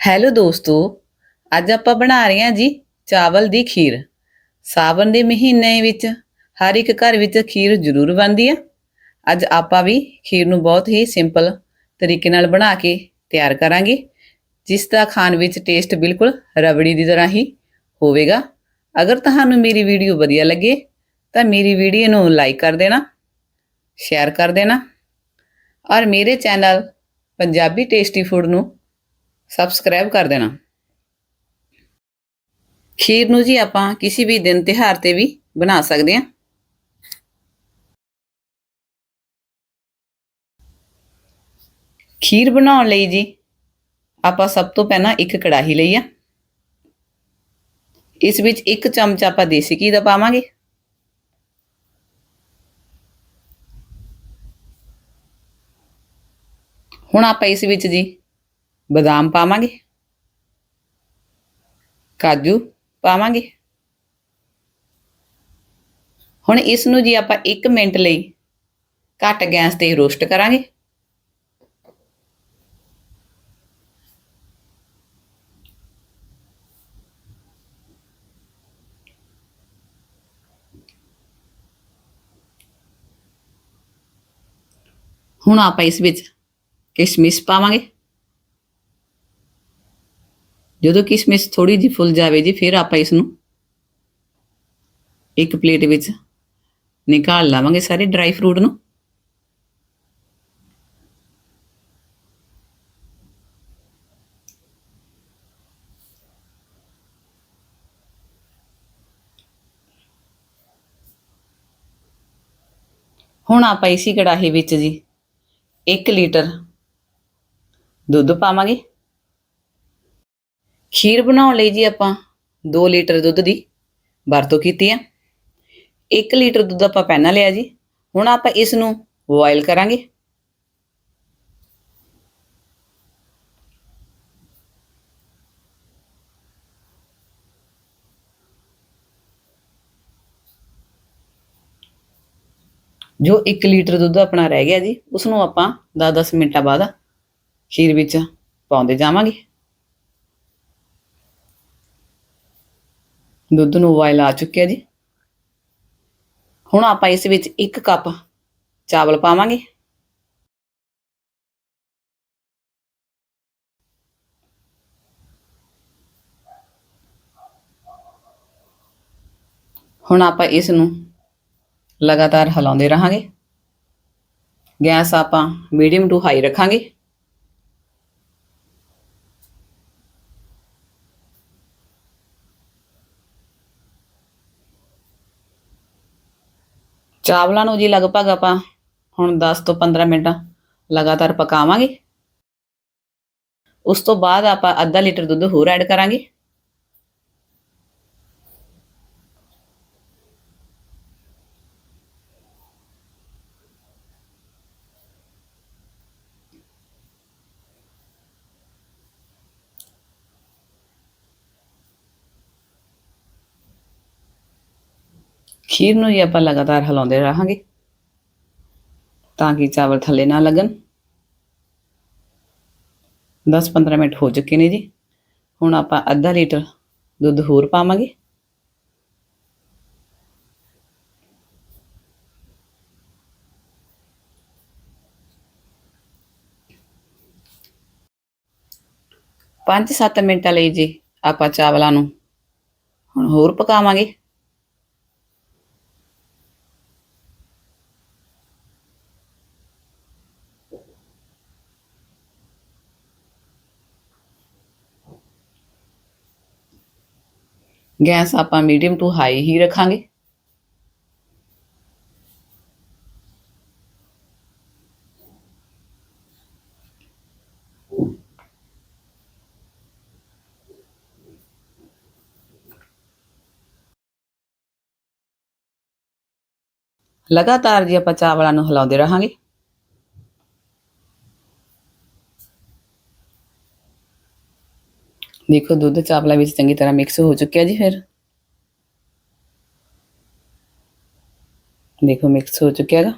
Hello ਦੋਸਤੋ, ਅੱਜ ਆਪਾਂ ਬਣਾ ਰਹੇ ਹਾਂ ਜੀ ਚਾਵਲ ਦੀ ਖੀਰ। ਸਾਵਣ ਦੇ ਮਹੀਨੇ ਵਿੱਚ ਹਰ ਇੱਕ ਘਰ ਵਿੱਚ ਖੀਰ ਜ਼ਰੂਰ ਬਣਦੀ ਆ। ਅੱਜ ਆਪਾਂ ਵੀ ਖੀਰ ਨੂੰ ਬਹੁਤ ਹੀ ਸਿੰਪਲ ਤਰੀਕੇ ਨਾਲ ਬਣਾ ਕੇ ਤਿਆਰ ਕਰਾਂਗੇ, ਜਿਸ ਦਾ ਖਾਣ ਵਿੱਚ ਟੇਸਟ ਬਿਲਕੁਲ ਰਬੜੀ ਦੀ ਤਰ੍ਹਾਂ ਹੀ ਹੋਵੇਗਾ। ਅਗਰ ਤੁਹਾਨੂੰ ਮੇਰੀ ਵੀਡੀਓ ਵਧੀਆ ਲੱਗੇ, ਤਾਂ ਮੇਰੀ ਵੀਡੀਓ ਨੂੰ ਲਾਈਕ ਕਰ ਦੇਣਾ, ਸ਼ੇਅਰ ਕਰ ਦੇਣਾ। ਔਰ ਮੇਰੇ ਚੈਨਲ ਪੰਜਾਬੀ ਟੇਸਟੀ ਫੂਡ ਨੂੰ ਸਬਸਕ੍ਰਾਈਬ ਕਰ ਦੇਣਾ। ਖੀਰ ਨੂੰ ਜੀ ਆਪਾਂ ਕਿਸੇ ਵੀ ਦਿਨ ਤਿਹਾਰ ਤੇ ਵੀ ਬਣਾ ਸਕਦੇ ਹਾਂ। ਖੀਰ ਬਣਾਉਣ ਲਈ ਜੀ ਆਪਾਂ ਸਭ ਤੋਂ ਪਹਿਲਾਂ ਇੱਕ ਕੜਾਹੀ ਲਈ ਆ। ਇਸ ਵਿੱਚ ਇੱਕ ਚਮਚ ਆਪਾਂ ਦੇਸੀ ਘੀ ਦਾ ਪਾਵਾਂਗੇ। ਹੁਣ ਆਪਾਂ ਇਸ ਵਿੱਚ ਜੀ ਬਦਾਮ ਪਾਵਾਂਗੇ। ਕਾਜੂ ਪਾਵਾਂਗੇ। ਹੁਣ ਇਸ ਨੂੰ ਜੀ ਆਪਾਂ 1 ਮਿੰਟ ਲਈ ਘੱਟ ਗੈਸ ਤੇ ਰੋਸਟ ਕਰਾਂਗੇ। ਹੁਣ ਆਪਾਂ ਇਸ ਵਿੱਚ ਕਿਸ਼ਮਿਸ਼ ਪਾਵਾਂਗੇ। ਜਦੋਂ ਕਿਸ਼ਮਿਸ਼ ਥੋੜੀ ਜਿਹੀ ਫੁੱਲ ਜਾਵੇ ਜੀ, ਫਿਰ ਆਪਾਂ ਇਸ ਨੂੰ ਇੱਕ ਪਲੇਟ ਵਿੱਚ ਨਿਕਾਲ ਲਾਵਾਂਗੇ ਸਾਰੇ ਡਰਾਈ ਫਰੂਟ ਨੂੰ। ਹੁਣ ਆਪਾਂ ਇਸੀ ਕੜਾਹੀ ਵਿੱਚ ਜੀ 1 ਲੀਟਰ ਦੁੱਧ ਪਾਵਾਂਗੇ। ਖੀਰ ਬਣਾਉਣ ਲਈ ਜੀ ਆਪਾਂ 2 ਲੀਟਰ ਦੁੱਧ ਦੀ ਵਰਤੋਂ ਕੀਤੀ ਹੈ 1 ਲੀਟਰ ਦੁੱਧ ਆਪਾਂ ਪਹਿਲਾਂ ਲਿਆ ਜੀ। ਹੁਣ ਆਪਾਂ ਇਸ ਨੂੰ ਬੋਇਲ ਕਰਾਂਗੇ। ਜੋ 1 ਲੀਟਰ ਦੁੱਧ ਆਪਣਾ ਰਹਿ ਗਿਆ ਜੀ ਉਸ ਨੂੰ ਆਪਾਂ 10-10 ਮਿੰਟਾਂ ਬਾਅਦ ਖੀਰ ਵਿੱਚ ਪਾਉਂਦੇ ਜਾਵਾਂਗੇ। ਦੁੱਧ ਨੂੰ ਉਬਾਲ ਆ ਚੁੱਕਿਆ ਜੀ। ਹੁਣ ਆਪਾਂ ਇਸ ਵਿੱਚ 1 ਕੱਪ ਚਾਵਲ ਪਾਵਾਂਗੇ। ਹੁਣ ਆਪਾਂ ਇਸ ਨੂੰ ਲਗਾਤਾਰ ਹਿਲਾਉਂਦੇ ਰਹਾਂਗੇ। ਗੈਸ ਆਪਾਂ ਮੀਡੀਅਮ ਟੂ ਹਾਈ ਰੱਖਾਂਗੇ। ਚਾਵਲਾਂ ਨੂੰ ਜੀ ਲਗਭਗ ਆਪਾਂ ਹੁਣ 10 ਤੋਂ 15 ਮਿੰਟ ਲਗਾਤਾਰ ਪਕਾਵਾਂਗੇ। ਉਸ ਤੋਂ ਬਾਅਦ ਆਪਾਂ ਅੱਧਾ ਲੀਟਰ ਦੁੱਧ ਹੋਰ ਐਡ ਕਰਾਂਗੇ। ਖੀਰ ਨੂੰ ਹੀ ਆਪਾਂ ਲਗਾਤਾਰ ਹਿਲਾਉਂਦੇ ਰਹਾਂਗੇ। ਤਾਂ ਕਿ ਚਾਵਲ ਥੱਲੇ ਨਾ ਲੱਗਣ। 10-15 ਮਿੰਟ ਹੋ ਚੁੱਕੇ ਨੇ ਜੀ। ਹੁਣ ਆਪਾਂ ਅੱਧਾ ਲੀਟਰ ਦੁੱਧ ਹੋਰ ਪਾਵਾਂਗੇ। ਪੰਜ ਸੱਤ ਮਿੰਟਾਂ ਲਈ ਜੀ ਆਪਾਂ ਚਾਵਲਾਂ ਨੂੰ ਹੁਣ ਹੋਰ ਪਕਾਵਾਂਗੇ। ਗੈਸ ਆਪਾਂ ਮੀਡੀਅਮ ਟੂ ਹਾਈ ਹੀ ਰੱਖਾਂਗੇ। ਲਗਾਤਾਰ ਜੀ ਆਪਾਂ ਚਾਵਲਾਂ ਨੂੰ ਹਿਲਾਉਂਦੇ ਰਹਾਂਗੇ। ਦੇਖੋ, ਦੁੱਧ ਚਾਵਲਾ ਵਿੱਚ ਚੰਗੀ ਤਰ੍ਹਾਂ ਮਿਕਸ ਹੋ ਚੁੱਕਿਆ ਜੀ ਫਿਰ। ਦੇਖੋ ਮਿਕਸ ਹੋ ਚੁੱਕਿਆ ਹੈਗਾ।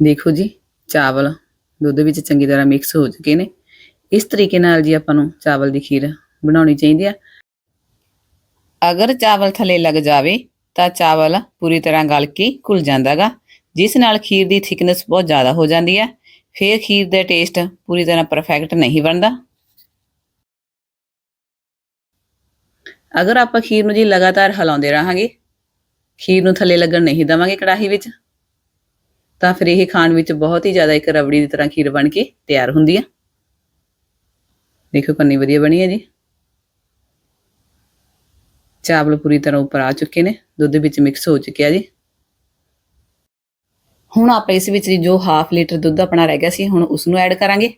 ਦੇਖੋ ਜੀ, ਚਾਵਲ ਦੁੱਧ ਵਿੱਚ ਚੰਗੀ ਤਰ੍ਹਾਂ ਮਿਕਸ ਹੋ ਚੁੱਕੇ ਨੇ। ਇਸ ਤਰੀਕੇ ਨਾਲ ਜੀ ਆਪਾਂ ਨੂੰ ਚਾਵਲ ਦੀ ਖੀਰ ਬਣਾਉਣੀ ਚਾਹੀਦੀ ਆ। ਅਗਰ ਚਾਵਲ ਥੱਲੇ ਲੱਗ ਜਾਵੇ, ਤਾਂ ਚਾਵਲ ਪੂਰੀ ਤਰ੍ਹਾਂ ਗਲ ਕੇ ਘੁਲ ਜਾਂਦਾਗਾ, ਜਿਸ ਨਾਲ ਖੀਰ ਦੀ ਥਿਕਨੈਸ ਬਹੁਤ ਜ਼ਿਆਦਾ ਹੋ ਜਾਂਦੀ ਹੈ। ਫਿਰ ਖੀਰ ਦਾ ਟੇਸਟ ਪੂਰੀ ਤਰ੍ਹਾਂ ਪਰਫੈਕਟ ਨਹੀਂ ਬਣਦਾ। ਅਗਰ ਆਪਾਂ ਖੀਰ ਨੂੰ ਜੀ ਲਗਾਤਾਰ ਹਿਲਾਉਂਦੇ ਰਹਾਂਗੇ, ਖੀਰ ਨੂੰ ਥੱਲੇ ਲੱਗਣ ਨਹੀਂ ਦਵਾਂਗੇ ਕੜਾਹੀ ਵਿੱਚ, ਤਾਂ ਫਿਰ ਇਹ ਖਾਣ ਵਿੱਚ ਬਹੁਤ ਹੀ ਜ਼ਿਆਦਾ ਇੱਕ ਰਬੜੀ ਦੀ ਤਰ੍ਹਾਂ ਖੀਰ ਬਣ ਕੇ ਤਿਆਰ ਹੁੰਦੀ ਹੈ ਦੇਖੋ ਕਿੰਨੀ ਵਧੀਆ ਬਣੀ ਹੈ ਜੀ। ਚਾਵਲ ਪੂਰੀ ਤਰ੍ਹਾਂ ਉੱਪਰ ਆ ਚੁੱਕੇ ਨੇ, ਦੁੱਧ ਵਿੱਚ ਮਿਕਸ ਹੋ ਚੁੱਕਿਆ ਜੀ। ਹੁਣ ਆਪਾਂ ਇਸ ਵਿੱਚ ਜੋ ਹਾਫ ਲੀਟਰ ਦੁੱਧ ਆਪਣਾ ਰਹਿ ਗਿਆ ਸੀ, ਹੁਣ ਉਸ ਨੂੰ ਐਡ ਕਰਾਂਗੇ।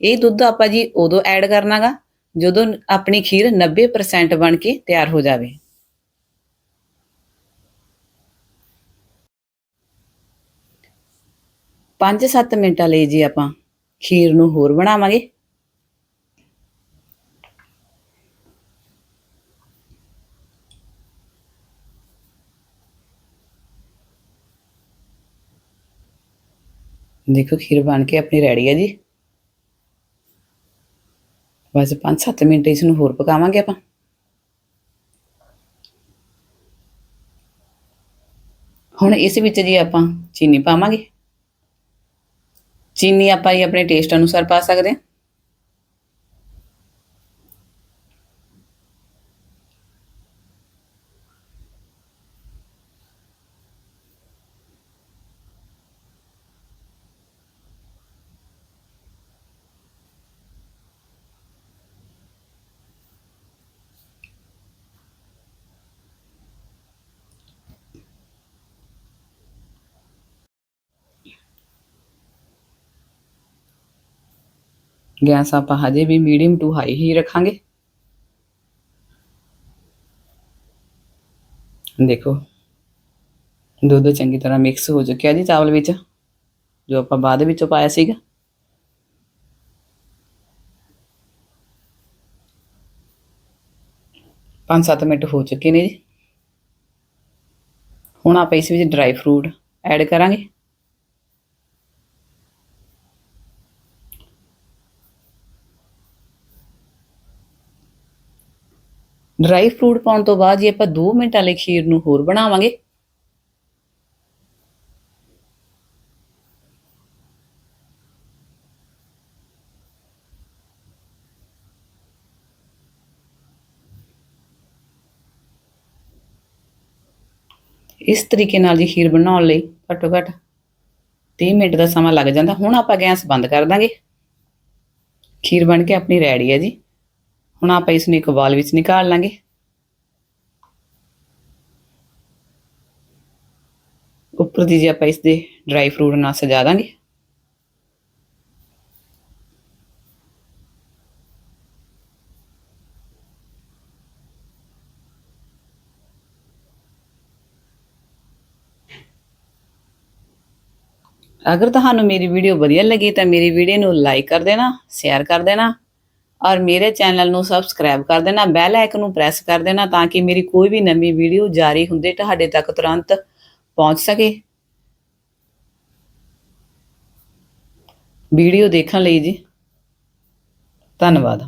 ਇਹ ਦੁੱਧ ਆਪਾਂ ਜੀ ਉਦੋਂ ਐਡ ਕਰਨਾਗਾ, ਜਦੋਂ ਆਪਣੀ ਖੀਰ 90% ਬਣ ਕੇ ਤਿਆਰ ਹੋ ਜਾਵੇ। ਪੰਜ ਸੱਤ ਮਿੰਟਾਂ ਲਈ ਜੀ ਆਪਾਂ ਖੀਰ ਨੂੰ ਹੋਰ ਬਣਾਵਾਂਗੇ। ਦੇਖੋ ਖੀਰ ਬਣ ਕੇ ਆਪਣੀ ਰੈਡੀ ਹੈ ਜੀ। ਬਸ 5-7 ਮਿੰਟ ਇਸ ਨੂੰ ਹੋਰ ਪਕਾਵਾਂਗੇ ਆਪਾਂ। ਹੁਣ ਇਸ ਵਿੱਚ ਜੀ ਆਪਾਂ ਚੀਨੀ ਪਾਵਾਂਗੇ। ਚੀਨੀ ਆਪਾਂ ਜੀ ਆਪਣੇ ਟੇਸਟ ਅਨੁਸਾਰ ਪਾ ਸਕਦੇ ਹਾਂ। ਗੈਸ ਆਪਾਂ ਹਜੇ ਵੀ ਮੀਡੀਅਮ ਟੂ ਹਾਈ ਹੀ ਰੱਖਾਂਗੇ ਦੇਖੋ ਦੁੱਧ ਚੰਗੀ ਤਰ੍ਹਾਂ ਮਿਕਸ ਹੋ ਚੁੱਕਿਆ ਜੀ ਚਾਵਲ ਵਿੱਚ ਜੋ ਆਪਾਂ ਬਾਅਦ ਵਿੱਚੋਂ ਪਾਇਆ ਸੀਗਾ ਪੰਜ ਸੱਤ ਮਿੰਟ ਹੋ ਚੁੱਕੇ ਨੇ ਜੀ ਹੁਣ ਆਪਾਂ ਇਸ ਵਿੱਚ ਡਰਾਈ ਫਰੂਟ ਐਡ ਕਰਾਂਗੇ ਡਰਾਈ ਫਰੂਟ ਪਾਉਣ ਤੋਂ ਬਾਅਦ ਜੀ ਆਪਾਂ 2 ਮਿੰਟਾਂ ਲਈ ਖੀਰ ਨੂੰ ਹੋਰ ਬਣਾਵਾਂਗੇ। ਇਸ ਤਰੀਕੇ ਨਾਲ ਜੀ ਖੀਰ ਬਣਾਉਣ ਲਈ ਘੱਟੋ ਘੱਟ 30 ਮਿੰਟ ਦਾ ਸਮਾਂ ਲੱਗ ਜਾਂਦਾ। ਹੁਣ ਆਪਾਂ ਗੈਸ ਬੰਦ ਕਰ ਦਾਂਗੇ। ਖੀਰ ਬਣ ਕੇ ਆਪਣੀ ਰੈਡੀ ਹੈ ਜੀ। ਹੁਣ ਆਪਾਂ ਇਸ ਨੂੰ ਇੱਕ ਬਾਲ ਵਿੱਚ ਨਿਕਾਲ ਲਾਂਗੇ। ਉੱਪਰ ਦੀ ਜੇ ਆਪਾਂ ਇਸ ਦੇ ਡਰਾਈ ਫਰੂਟ ਨਾਲ ਸਜਾ ਦਾਂਗੇ। ਅਗਰ ਤੁਹਾਨੂੰ ਮੇਰੀ ਵੀਡੀਓ ਵਧੀਆ ਲੱਗੀ ਤਾਂ ਮੇਰੀ ਵੀਡੀਓ ਨੂੰ ਲਾਈਕ ਕਰ ਦੇਣਾ ਸ਼ੇਅਰ ਕਰ ਦੇਣਾ। ਔਰ ਮੇਰੇ ਚੈਨਲ ਨੂੰ ਸਬਸਕ੍ਰਾਈਬ ਕਰ ਦੇਣਾ, ਬੈਲ ਆਈਕਨ ਨੂੰ ਪ੍ਰੈਸ ਕਰ ਦੇਣਾ ਤਾਂ ਕਿ ਮੇਰੀ ਕੋਈ ਵੀ ਨਵੀਂ ਵੀਡੀਓ ਜਾਰੀ ਹੁੰਦੇ ਤੁਹਾਡੇ ਤੱਕ ਤੁਰੰਤ ਪਹੁੰਚ ਸਕੇ। ਵੀਡੀਓ ਦੇਖਣ ਲਈ ਜੀ। ਧੰਨਵਾਦ।